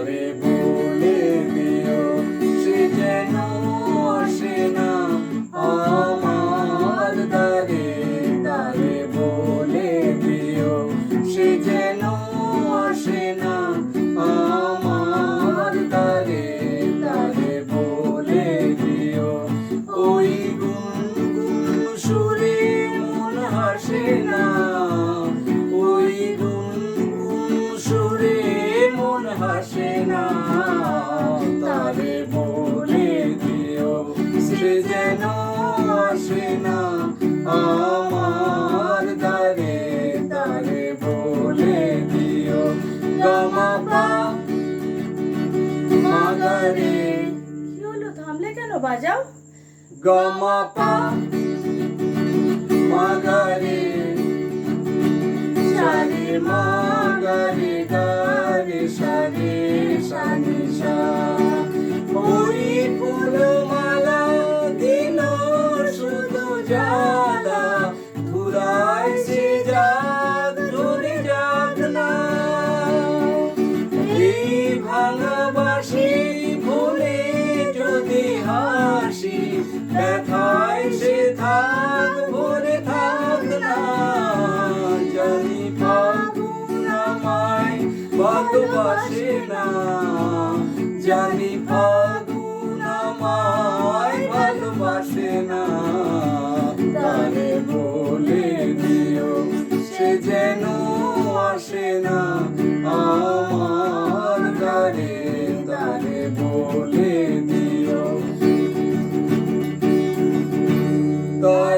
Ave সাগরে কি হলো? থামলে কেন? বাজাও। গমা পা মাগারে সারে মাগারে গারে সারে সানি সা। ওই ফুল মালা দিন শুধু যা হাসি ব্যথায় সে থাক ভরে থাক না। জানি ফাগুন আমায় ভালোবাসে না। জানি ফাগুন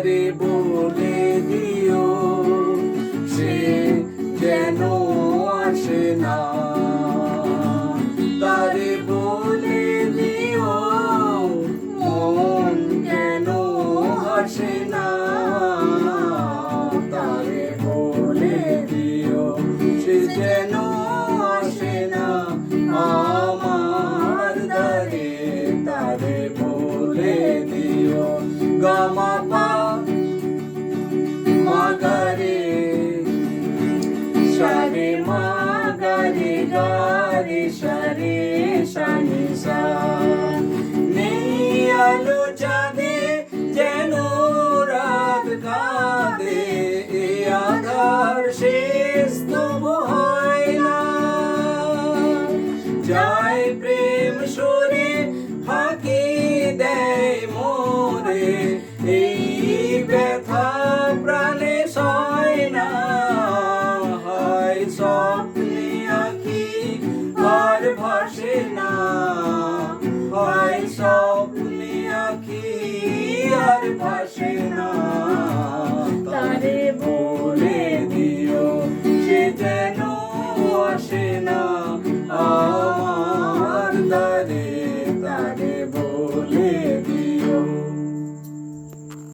তারে বলে দিও সে যেন আসে না। গারে সারে সানি সা নেই